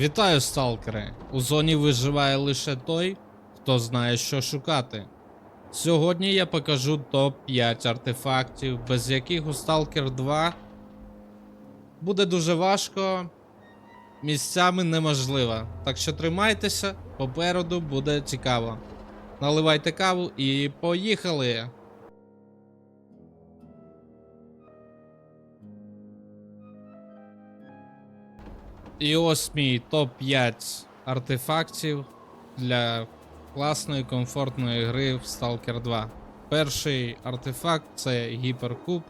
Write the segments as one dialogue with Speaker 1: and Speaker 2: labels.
Speaker 1: Вітаю, сталкери! У зоні виживає лише той, хто знає, що шукати. Сьогодні я покажу топ-5 артефактів, без яких у Stalker 2 буде дуже важко, місцями неможливо. Так що тримайтеся, попереду буде цікаво. Наливайте каву і поїхали! І ось мій топ-5 артефактів для класної комфортної гри в Stalker 2. Перший артефакт це гіперкуб.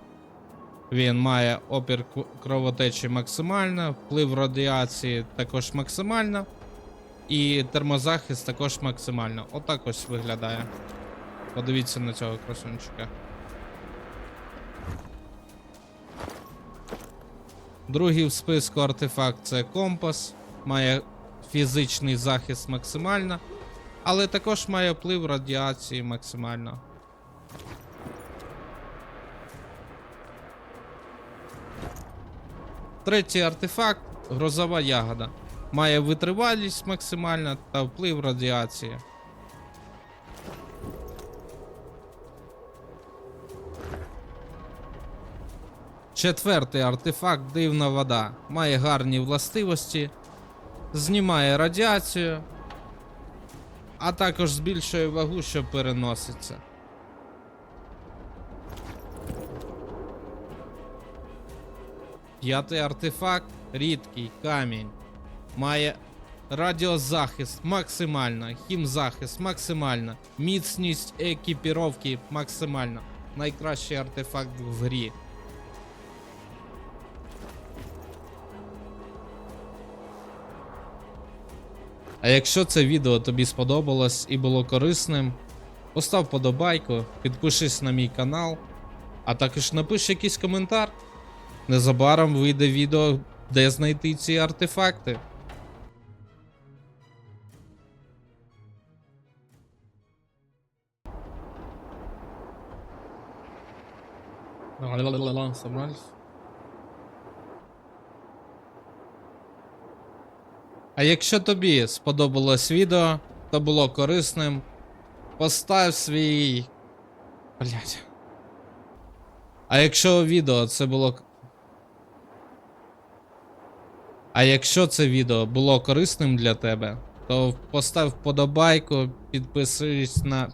Speaker 1: Він має опір кровотечі максимально, вплив радіації також максимально. І термозахист також максимально. Отак ось виглядає. Подивіться на цього красунчика. Другий в списку артефакт це компас. Має фізичний захист максимально, але також має вплив радіації максимально. Третій артефакт грозова ягода. Має витривалість максимальна та вплив радіації. Четвертий артефакт дивна вода. Має гарні властивості, знімає радіацію, а також збільшує вагу, що переноситься. П'ятий артефакт рідкий камінь. Має радіозахист максимально, хімзахист максимально, міцність екіпіровки максимально. Найкращий артефакт в грі. А якщо це відео тобі сподобалось і було корисним, постав подобайку, підпишись на мій канал, а також напиши якийсь коментар. Незабаром вийде відео, де знайти ці артефакти. Собрались? А якщо тобі сподобалось відео та було корисним, постав свій. Блять. А якщо відео це було. А якщо це відео було корисним для тебе, то постав вподобайку, підписуйся на.